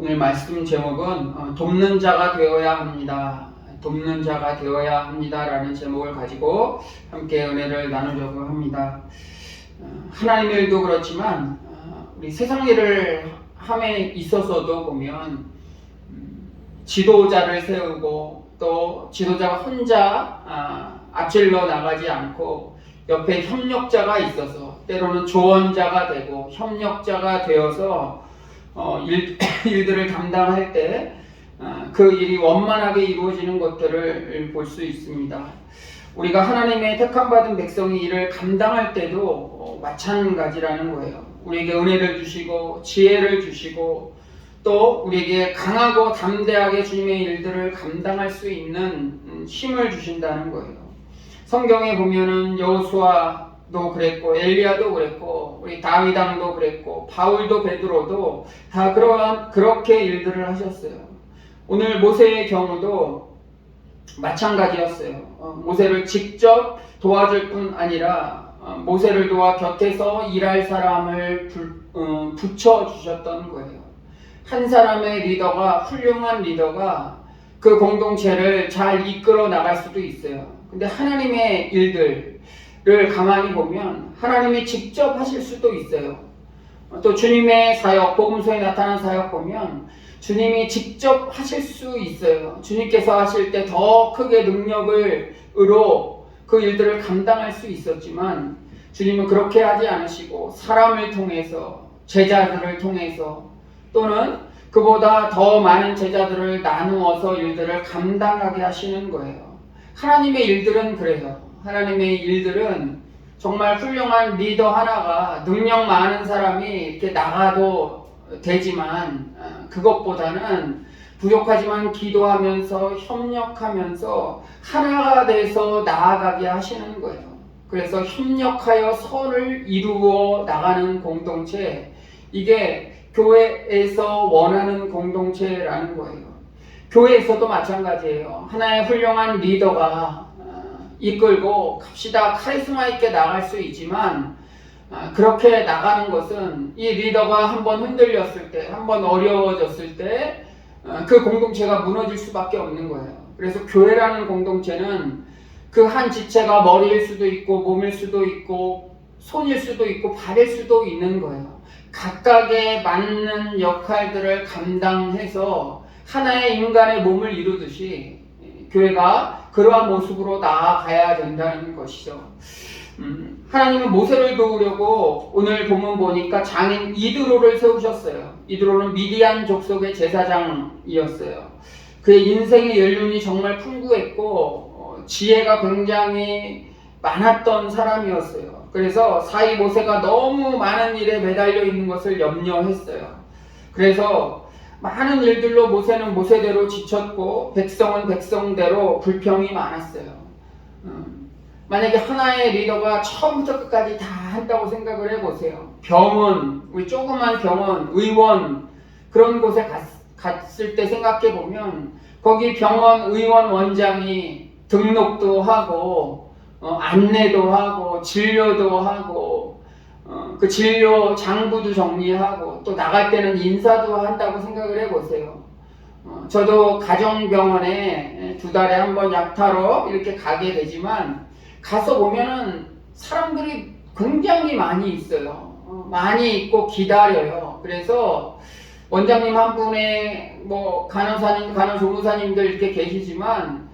오늘 말씀 제목은 어, 돕는 자가 되어야 합니다. 돕는 자가 되어야 합니다라는 제목을 가지고 함께 은혜를 나누려고 합니다. 어, 하나님 일도 그렇지만 어, 우리 세상 일을 함에 있어서도 보면 음, 지도자를 세우고 또 지도자가 혼자 아, 앞질러 나가지 않고 옆에 협력자가 있어서 때로는 조언자가 되고 협력자가 되어서 어, 일, 일들을 담당할 때 그 일이 원만하게 이루어지는 것들을 볼 수 있습니다. 우리가 하나님의 택함 받은 백성이 일을 감당할 때도 어, 마찬가지라는 거예요. 우리에게 은혜를 주시고 지혜를 주시고 또 우리에게 강하고 담대하게 주님의 일들을 감당할 수 있는 음, 힘을 주신다는 거예요. 성경에 보면은 여호수아 도 그랬고 엘리야도 그랬고 우리 다윗 왕도 그랬고 바울도 베드로도 다 그러한 그렇게 일들을 하셨어요. 오늘 모세의 경우도 마찬가지였어요. 어, 모세를 직접 도와줄 뿐 아니라 어, 모세를 도와 곁에서 일할 사람을 불- 어, 붙여 주셨던 거예요. 한 사람의 리더가 훌륭한 리더가 그 공동체를 잘 이끌어 나갈 수도 있어요. 근데 하나님의 일들 을 가만히 보면 하나님이 직접 하실 수도 있어요. 어, 또 주님의 사역, 복음서에 나타난 사역 보면 주님이 직접 하실 수 있어요. 주님께서 하실 때 더 크게 능력을 으로 그 일들을 감당할 수 있었지만 주님은 그렇게 하지 않으시고 사람을 통해서 제자들을 통해서 또는 그보다 더 많은 제자들을 나누어서 일들을 감당하게 하시는 거예요. 하나님의 일들은 그래요. 하나님의 일들은 정말 훌륭한 리더 하나가 능력 많은 사람이 이렇게 나가도 되지만 어, 그것보다는 부족하지만 기도하면서 협력하면서 하나가 돼서 나아가게 하시는 거예요. 그래서 협력하여 선을 이루어 나가는 공동체 이게 교회에서 원하는 공동체라는 거예요. 교회에서도 마찬가지예요. 하나의 훌륭한 리더가 어, 이끌고 갑시다 카리스마 있게 나갈 수 있지만 아, 그렇게 나가는 것은 이 리더가 한번 흔들렸을 때, 한번 어려워졌을 때, 어, 그 공동체가 무너질 수밖에 없는 거예요. 그래서 교회라는 공동체는 그 한 지체가 머리일 수도 있고, 몸일 수도 있고, 손일 수도 있고, 발일 수도 있는 거예요. 각각의 맞는 역할들을 감당해서 하나의 인간의 몸을 이루듯이 교회가 그러한 모습으로 나아가야 된다는 것이죠. 음, 하나님은 모세를 도우려고 오늘 본문 보니까 장인 이드로를 세우셨어요. 이드로는 미디안 족속의 제사장이었어요. 그의 인생의 연륜이 정말 풍부했고 어, 지혜가 굉장히 많았던 사람이었어요. 그래서 사이 모세가 너무 많은 일에 매달려 있는 것을 염려했어요. 그래서 많은 일들로 모세는 모세대로 지쳤고 백성은 백성대로 불평이 많았어요. 음, 만약에 하나의 리더가 처음부터 끝까지 다 한다고 생각을 해보세요. 병원, 우리 조그만 병원, 의원 그런 곳에 갔, 갔을 때 생각해 보면 거기 병원 의원 원장이 등록도 하고 어, 안내도 하고 진료도 하고 어, 그 진료 장부도 정리하고 또 나갈 때는 인사도 한다고 생각을 해보세요. 어, 저도 가정병원에 두 달에 한 번 약타러 이렇게 가게 되지만 가서 보면은 사람들이 굉장히 많이 있어요. 어, 많이 있고 기다려요. 그래서 원장님 한 분의 뭐 간호사님, 간호조무사님들 이렇게 계시지만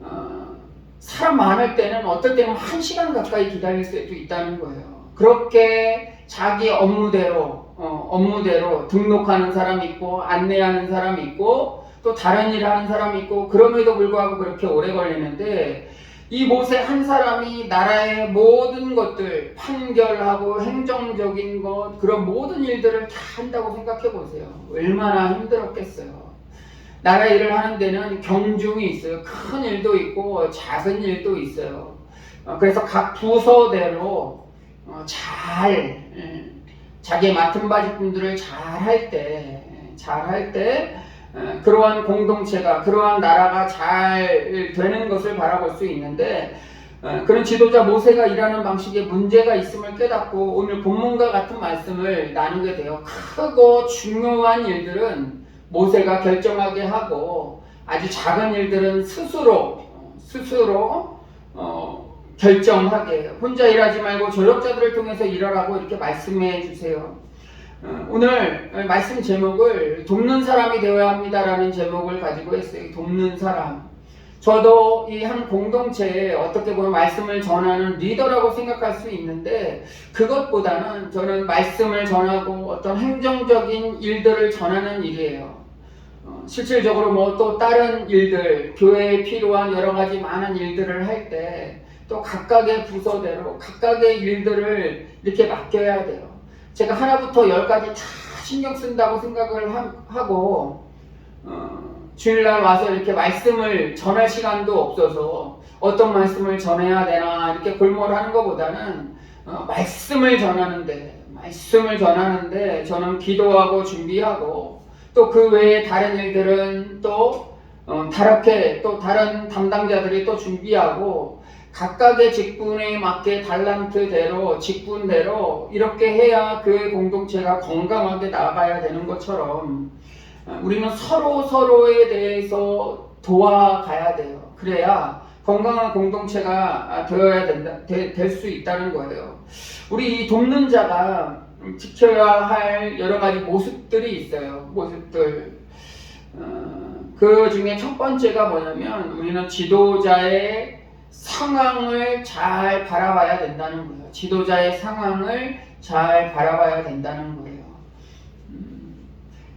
어, 사람 많을 때는 어떨 때는 한 시간 가까이 기다릴 수도 있다는 거예요. 그렇게 자기 업무대로 어, 업무대로 등록하는 사람 있고 안내하는 사람 있고 또 다른 일 하는 사람 있고 그럼에도 불구하고 그렇게 오래 걸리는데 이 모세 한 사람이 나라의 모든 것들 판결하고 행정적인 것 그런 모든 일들을 다 한다고 생각해 보세요. 얼마나 힘들었겠어요. 나라 일을 하는 데는 경중이 있어요. 큰 일도 있고 작은 일도 있어요. 어, 그래서 각 부서대로 어, 잘 예, 자기 맡은 바지분들을 잘 할 때, 잘 할때 어, 그러한 공동체가 그러한 나라가 잘 되는 것을 바라볼 수 있는데 어, 그런 지도자 모세가 일하는 방식에 문제가 있음을 깨닫고 오늘 본문과 같은 말씀을 나누게 돼요. 크고 중요한 일들은 모세가 결정하게 하고 아주 작은 일들은 스스로 스스로 어, 결정하게 혼자 일하지 말고 조력자들을 통해서 일하라고 이렇게 말씀해 주세요. 어, 오늘 말씀 제목을 돕는 사람이 되어야 합니다라는 제목을 가지고 했어요. 돕는 사람. 저도 이 한 공동체에 어떻게 보면 말씀을 전하는 리더라고 생각할 수 있는데 그것보다는 저는 말씀을 전하고 어떤 행정적인 일들을 전하는 일이에요. 어, 실질적으로 뭐 또 다른 일들, 교회에 필요한 여러 가지 많은 일들을 할 때 또 각각의 부서대로 각각의 일들을 이렇게 맡겨야 돼요. 제가 하나부터 열까지 다 신경 쓴다고 생각을 하, 하고 어, 주일날 와서 이렇게 말씀을 전할 시간도 없어서 어떤 말씀을 전해야 되나 이렇게 골몰하는 것보다는 어, 말씀을 전하는데 말씀을 전하는데 저는 기도하고 준비하고 또 그 외에 다른 일들은 또 어, 다르게 또 다른 담당자들이 또 준비하고 각각의 직분에 맞게 달란트대로 직분대로 이렇게 해야 그 공동체가 건강하게 나가야 되는 것처럼 어, 우리는 서로 서로에 대해서 도와가야 돼요. 그래야 건강한 공동체가 되어야 된다, 될 수 있다는 거예요. 우리 이 돕는 자가 지켜야 할 여러 가지 모습들이 있어요. 모습들. 어, 그 중에 첫 번째가 뭐냐면 우리는 지도자의 상황을 잘 바라봐야 된다는 거예요. 지도자의 상황을 잘 바라봐야 된다는 거예요. 음,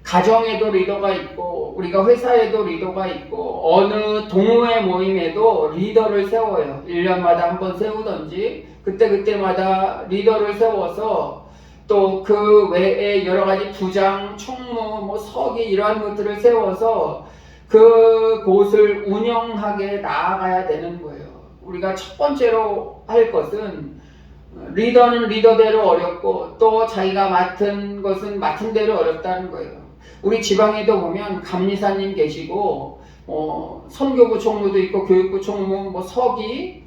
가정에도 리더가 있고 우리가 회사에도 리더가 있고 어느 동호회 모임에도 리더를 세워요. 1년마다 한 번 세우던지 그때그때마다 리더를 세워서 또 그 외에 여러 가지 부장, 총무, 뭐 서기 이러한 것들을 세워서 그 곳을 운영하게 나아가야 되는 거예요. 우리가 첫 번째로 할 것은 리더는 리더대로 어렵고 또 자기가 맡은 것은 맡은 대로 어렵다는 거예요. 우리 지방에도 보면 감리사님 계시고 어, 선교부 총무도 있고 교육부 총무, 뭐 서기,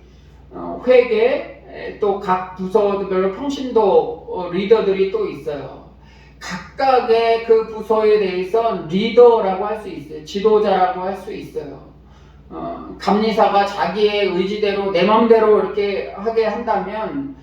어, 회계 또 각 부서별로 평신도 어, 리더들이 또 있어요. 각각의 그 부서에 대해서 리더라고 할 수 있어요. 지도자라고 할 수 있어요. 어, 감리사가 자기의 의지대로 내 맘대로 이렇게 하게 한다면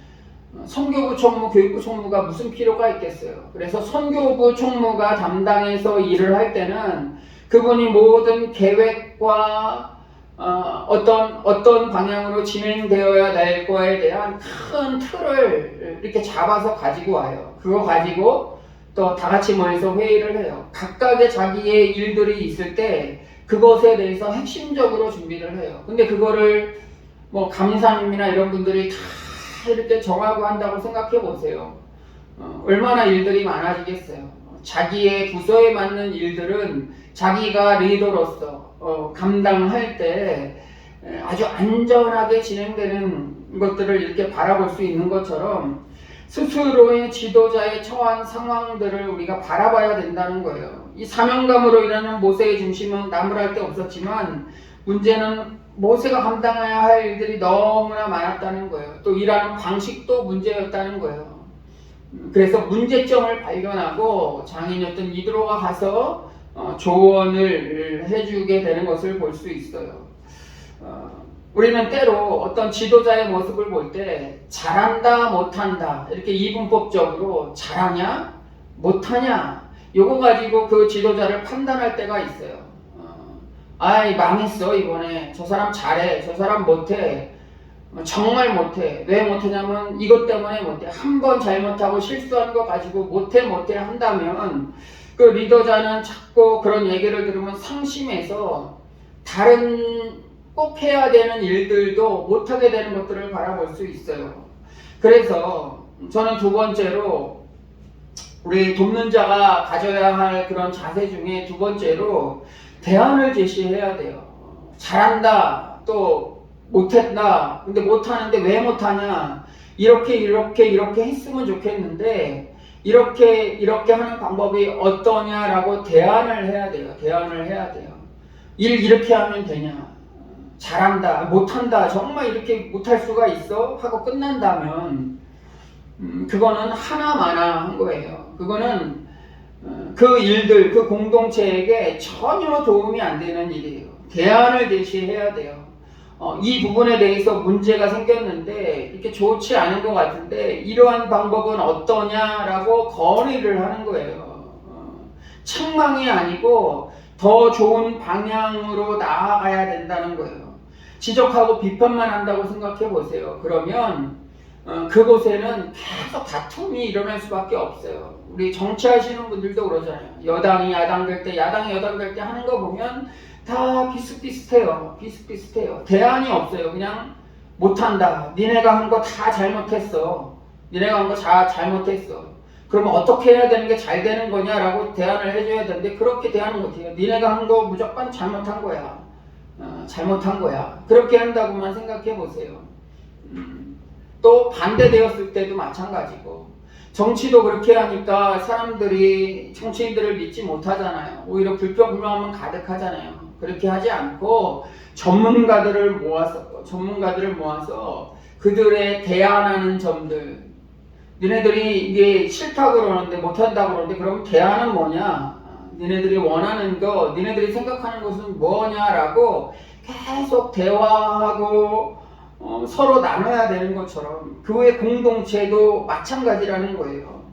어, 선교부 총무, 교육부 총무가 무슨 필요가 있겠어요. 그래서 선교부 총무가 담당해서 일을 할 때는 그분이 모든 계획과 어, 어떤 어떤 방향으로 진행되어야 될 거에 대한 큰 틀을 이렇게 잡아서 가지고 와요. 그거 가지고 또 다 같이 모여서 회의를 해요. 각각의 자기의 일들이 있을 때 그것에 대해서 핵심적으로 준비를 해요. 근데 그거를 뭐 감사님이나 이런 분들이 다 이렇게 정하고 한다고 생각해 보세요. 어, 얼마나 일들이 많아지겠어요. 자기의 부서에 맞는 일들은 자기가 리더로서 어, 감당할 때 아주 안전하게 진행되는 것들을 이렇게 바라볼 수 있는 것처럼 스스로의 지도자의 처한 상황들을 우리가 바라봐야 된다는 거예요. 이 사명감으로 일하는 모세의 중심은 나무랄 데 없었지만 문제는 모세가 감당해야 할 일들이 너무나 많았다는 거예요. 또 일하는 방식도 문제였다는 거예요. 그래서 문제점을 발견하고 장인이었던 이드로가 가서 어, 조언을 해주게 되는 것을 볼 수 있어요. 어, 우리는 때로 어떤 지도자의 모습을 볼 때 잘한다 못한다 이렇게 이분법적으로 잘하냐 못하냐 요거 가지고 그 지도자를 판단할 때가 있어요. 어, 아이 망했어 이번에 저 사람 잘해 저 사람 못해 어, 정말 못해 왜 못하냐면 이것 때문에 못해 한 번 잘못하고 실수한 거 가지고 못해 못해 한다면 그 리더자는 자꾸 그런 얘기를 들으면 상심해서 다른 꼭 해야 되는 일들도 못하게 되는 것들을 바라볼 수 있어요. 그래서 저는 두 번째로 우리 돕는 자가 가져야 할 그런 자세 중에 두 번째로 대안을 제시해야 돼요. 잘한다, 또 못했다, 근데 못하는데 왜 못하냐? 이렇게, 이렇게, 이렇게 했으면 좋겠는데, 이렇게, 이렇게 하는 방법이 어떠냐라고 대안을 해야 돼요. 대안을 해야 돼요. 일 이렇게 하면 되냐? 잘한다, 못한다, 정말 이렇게 못할 수가 있어? 하고 끝난다면, 음, 그거는 하나마나 한 거예요. 그거는 어, 그 일들, 그 공동체에게 전혀 도움이 안 되는 일이에요. 대안을 제시해야 돼요. 어, 이 부분에 대해서 문제가 생겼는데 이렇게 좋지 않은 것 같은데 이러한 방법은 어떠냐라고 건의를 하는 거예요. 어, 책망이 아니고 더 좋은 방향으로 나아가야 된다는 거예요. 지적하고 비판만 한다고 생각해 보세요. 그러면 어, 그곳에는 계속 다툼이 일어날 수밖에 없어요. 우리 정치하시는 분들도 그러잖아요. 여당이 야당 될 때, 야당이 여당 될 때 하는 거 보면 다 비슷비슷해요. 비슷비슷해요. 대안이 없어요. 그냥 못한다. 니네가 한 거 다 잘못했어. 니네가 한 거 다 잘못했어. 그러면 어떻게 해야 되는 게 잘 되는 거냐라고 대안을 해줘야 되는데 그렇게 대안을 못해요. 니네가 한 거 무조건 잘못한 거야. 어, 잘못한 거야. 그렇게 한다고만 생각해 보세요. 음, 또 반대되었을 때도 마찬가지고 정치도 그렇게 하니까 사람들이 정치인들을 믿지 못하잖아요. 오히려 불평불만만 가득하잖아요. 그렇게 하지 않고 전문가들을 모아서 전문가들을 모아서 그들의 대안하는 점들 니네들이 이게 싫다고 그러는데 못한다고 그러는데 그럼 대안은 뭐냐? 니네들이 원하는 거, 니네들이 생각하는 것은 뭐냐라고 계속 대화하고 어, 서로 나눠야 되는 것처럼 교회 공동체도 마찬가지라는 거예요.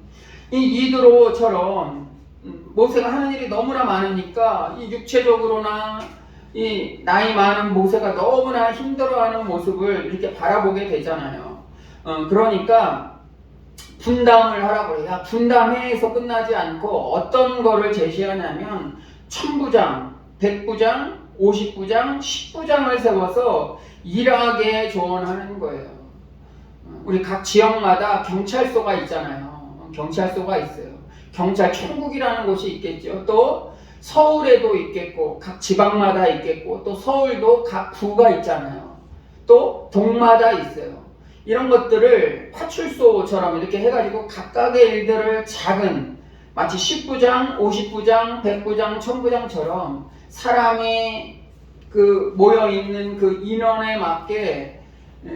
이 이드로처럼 음, 모세가 하는 일이 너무나 많으니까 이 육체적으로나 이 나이 많은 모세가 너무나 힘들어하는 모습을 이렇게 바라보게 되잖아요. 어, 그러니까 분담을 하라고 해요. 분담해서 끝나지 않고 어떤 거를 제시하냐면 천부장, 백부장, 오십부장, 십부장을 세워서 일하게 조언하는 거예요. 우리 각 지역마다 경찰서가 있잖아요. 경찰서가 있어요. 경찰 총국이라는 곳이 있겠죠. 또 서울에도 있겠고 각 지방마다 있겠고 또 서울도 각 구가 있잖아요. 또 동마다 있어요. 이런 것들을 파출소처럼 이렇게 해가지고 각각의 일들을 작은 마치 10부장, 50부장, 100부장, 1000부장처럼 사람이 그 모여 있는 그 인원에 맞게 에,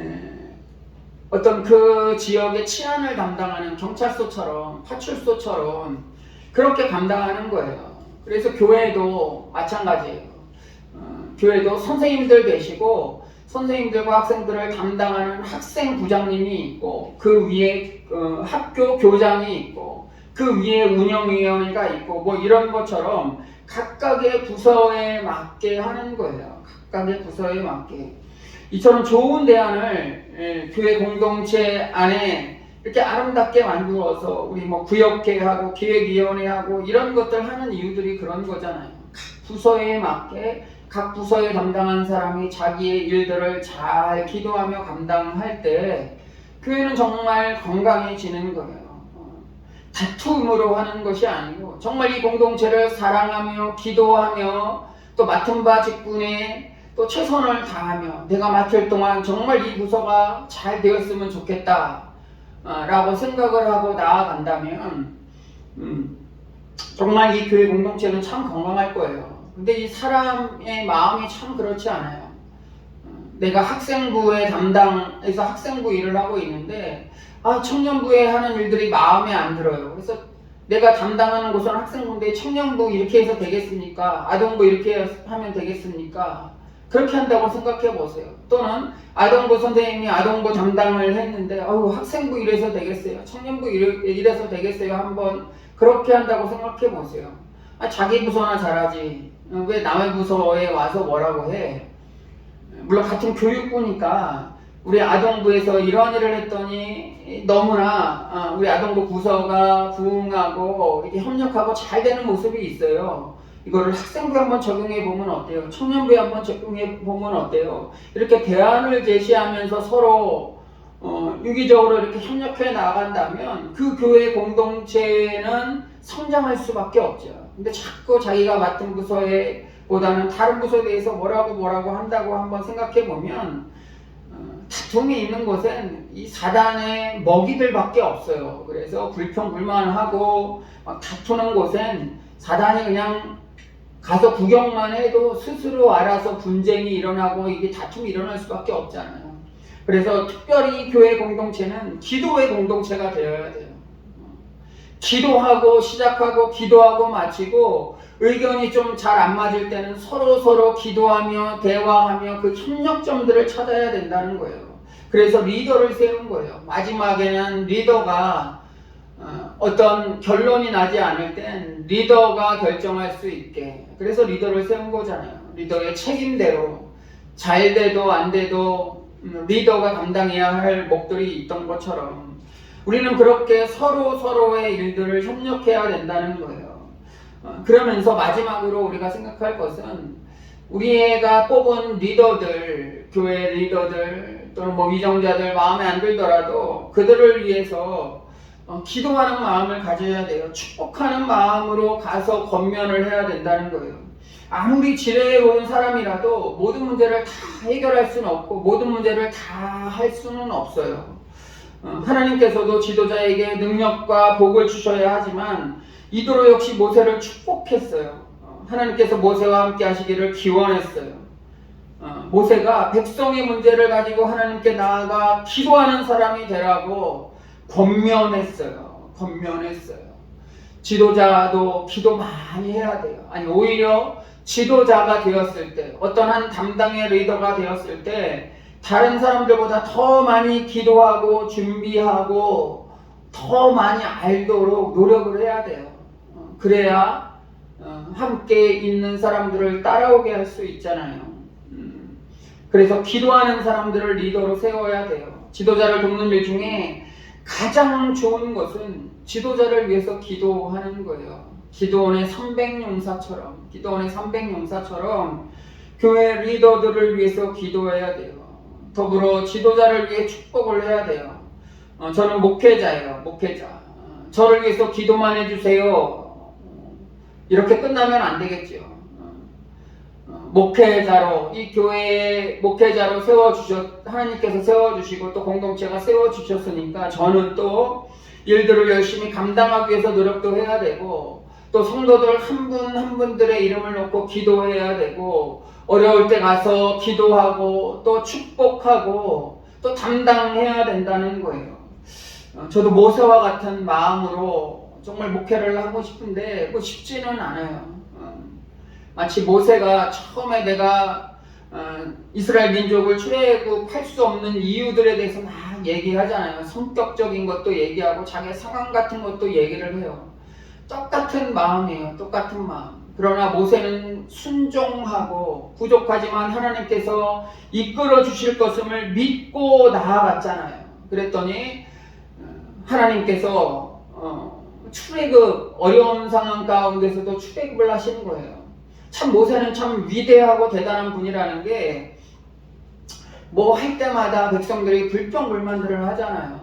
어떤 그 지역의 치안을 담당하는 경찰서처럼 파출소처럼 그렇게 감당하는 거예요. 그래서 교회도 마찬가지예요. 어, 교회도 선생님들 계시고 선생님들과 학생들을 담당하는 학생 부장님이 있고 그 위에 어, 학교 교장이 있고 그 위에 운영위원회가 있고 뭐 이런 것처럼 각각의 부서에 맞게 하는 거예요. 각각의 부서에 맞게. 이처럼 좋은 대안을 예, 교회 공동체 안에 이렇게 아름답게 만들어서 우리 뭐 구역회하고 기획위원회하고 이런 것들 하는 이유들이 그런 거잖아요. 각 부서에 맞게 각 부서에 담당한 사람이 자기의 일들을 잘 기도하며 감당할 때 교회는 정말 건강해지는 거예요. 어, 다툼으로 하는 것이 아니고 정말 이 공동체를 사랑하며 기도하며 또 맡은 바 직분에 또 최선을 다하며 내가 맡을 동안 정말 이 부서가 잘 되었으면 좋겠다 어, 라고 생각을 하고 나아간다면 음, 정말 이 교회 공동체는 참 건강할 거예요. 근데 이 사람의 마음이 참 그렇지 않아요. 어, 내가 학생부에 담당해서 학생부 일을 하고 있는데 아 청년부에 하는 일들이 마음에 안 들어요. 그래서 내가 담당하는 곳은 학생부인데 청년부 이렇게 해서 되겠습니까? 아동부 이렇게 하면 되겠습니까? 그렇게 한다고 생각해 보세요. 또는 아동부 선생님이 아동부 담당을 했는데 어우 학생부 이래서 되겠어요. 청년부 이래, 이래서 되겠어요. 한번 그렇게 한다고 생각해 보세요. 아, 자기 부서나 잘하지. 어, 왜 남의 부서에 와서 뭐라고 해? 물론 같은 교육부니까 우리 아동부에서 이런 일을 했더니 너무나 어, 우리 아동부 부서가 부응하고 이렇게 협력하고 잘 되는 모습이 있어요. 이거를 학생부에 한번 적용해 보면 어때요? 청년부에 한번 적용해 보면 어때요? 이렇게 대안을 제시하면서 서로 어, 유기적으로 이렇게 협력해 나간다면 그 교회 공동체는 성장할 수밖에 없죠. 근데 자꾸 자기가 맡은 부서에 보다는 다른 부서에 대해서 뭐라고 뭐라고 한다고 한번 생각해 보면 어, 다툼이 있는 곳엔 이 사단의 먹이들밖에 없어요. 그래서 불평불만하고 막 다투는 곳엔 사단이 그냥 가서 구경만 해도 스스로 알아서 분쟁이 일어나고 이게 다툼이 일어날 수밖에 없잖아요. 그래서 특별히 교회 공동체는 기도의 공동체가 되어야 돼요. 기도하고 시작하고 기도하고 마치고 의견이 좀 잘 안 맞을 때는 서로 서로 기도하며 대화하며 그 협력점들을 찾아야 된다는 거예요. 그래서 리더를 세운 거예요. 마지막에는 리더가 어, 어떤 결론이 나지 않을 땐 리더가 결정할 수 있게 그래서 리더를 세운 거잖아요. 리더의 책임대로 잘 돼도 안 돼도 음, 리더가 감당해야 할 몫들이 있던 것처럼 우리는 그렇게 서로 서로의 일들을 협력해야 된다는 거예요. 어, 그러면서 마지막으로 우리가 생각할 것은 우리가 뽑은 리더들, 교회 리더들 또는 뭐 위정자들 마음에 안 들더라도 그들을 위해서 어, 기도하는 마음을 가져야 돼요. 축복하는 마음으로 가서 권면을 해야 된다는 거예요. 아무리 지혜로운 사람이라도 모든 문제를 다 해결할 수는 없고 모든 문제를 다 할 수는 없어요. 어, 하나님께서도 지도자에게 능력과 복을 주셔야 하지만 이도로 역시 모세를 축복했어요. 어, 하나님께서 모세와 함께 하시기를 기원했어요. 어, 모세가 백성의 문제를 가지고 하나님께 나아가 기도하는 사람이 되라고 권면했어요. 권면했어요. 지도자도 기도 많이 해야 돼요. 아니 오히려 지도자가 되었을 때 어떤 한 담당의 리더가 되었을 때 다른 사람들보다 더 많이 기도하고 준비하고 더 많이 알도록 노력을 해야 돼요. 어, 그래야 어, 함께 있는 사람들을 따라오게 할 수 있잖아요. 음, 그래서 기도하는 사람들을 리더로 세워야 돼요. 지도자를 돕는 일 중에 가장 좋은 것은 지도자를 위해서 기도하는 거예요. 기도원의 300용사처럼, 기도원의 300용사처럼 교회 리더들을 위해서 기도해야 돼요. 더불어 지도자를 위해 축복을 해야 돼요. 어, 저는 목회자예요, 목회자. 어, 저를 위해서 기도만 해주세요. 어, 이렇게 끝나면 안 되겠죠. 어, 어, 목회자로 이 교회에 목회자로 세워 주셨 하나님께서 세워 주시고 또 공동체가 세워 주셨으니까 저는 또 일들을 열심히 감당하기 위해서 노력도 해야 되고 또 성도들 한 분한 분들의 이름을 놓고 기도해야 되고 어려울 때 가서 기도하고 또 축복하고 또 담당해야 된다는 거예요. 어, 저도 모세와 같은 마음으로 정말 목회를 하고 싶은데 뭐 쉽지는 않아요. 어, 마치 모세가 처음에 내가 어, 이스라엘 민족을 출애굽할 수 없는 이유들에 대해서 막 얘기하잖아요. 성격적인 것도 얘기하고 자기 상황 같은 것도 얘기를 해요. 똑같은 마음이에요. 똑같은 마음. 그러나 모세는 순종하고 부족하지만 하나님께서 이끌어 주실 것임을 믿고 나아갔잖아요. 그랬더니 어, 하나님께서 어, 출애굽 어려운 상황 가운데서도 출애굽을 하시는 거예요. 참 모세는 참 위대하고 대단한 분이라는 게 뭐 할 때마다 백성들이 불평불만들을 하잖아요.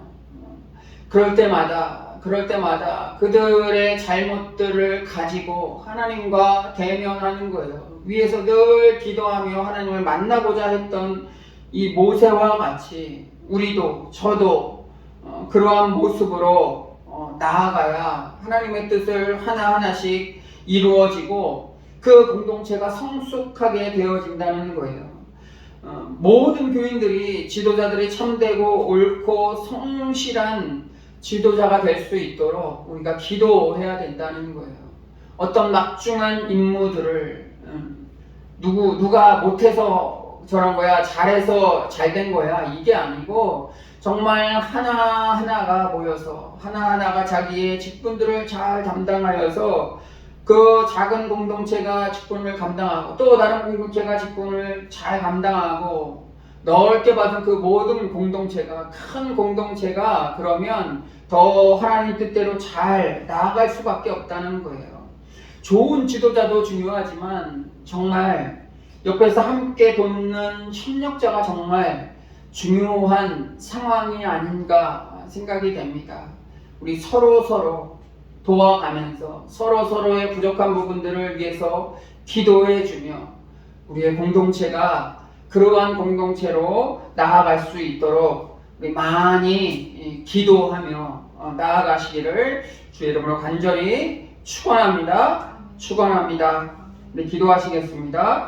그럴 때마다 그럴 때마다 그들의 잘못들을 가지고 하나님과 대면하는 거예요. 위에서 늘 기도하며 하나님을 만나고자 했던 이 모세와 같이 우리도 저도 어, 그러한 모습으로 어, 나아가야 하나님의 뜻을 하나하나씩 이루어지고 그 공동체가 성숙하게 되어진다는 거예요. 어, 모든 교인들이 지도자들이 참되고 옳고 성실한 지도자가 될 수 있도록 우리가 기도해야 된다는 거예요. 어떤 막중한 임무들을 음, 누구 누가 못해서 저런 거야 잘해서 잘 된 거야 이게 아니고 정말 하나 하나가 모여서 하나 하나가 자기의 직분들을 잘 담당하여서 그 작은 공동체가 직분을 감당하고 또 다른 공동체가 직분을 잘 감당하고 넓게 봐서 그 모든 공동체가 큰 공동체가 그러면 더 하나님 뜻대로 잘 나아갈 수밖에 없다는 거예요. 좋은 지도자도 중요하지만 정말 옆에서 함께 돕는 협력자가 정말 중요한 상황이 아닌가 생각이 됩니다. 우리 서로 서로 도와가면서 서로 서로의 부족한 부분들을 위해서 기도해 주며 우리의 공동체가 그러한 공동체로 나아갈 수 있도록 우리 많이 기도하며 어, 나아가시기를 주의 이름으로 간절히 축원합니다. 축원합니다. 네, 기도하시겠습니다.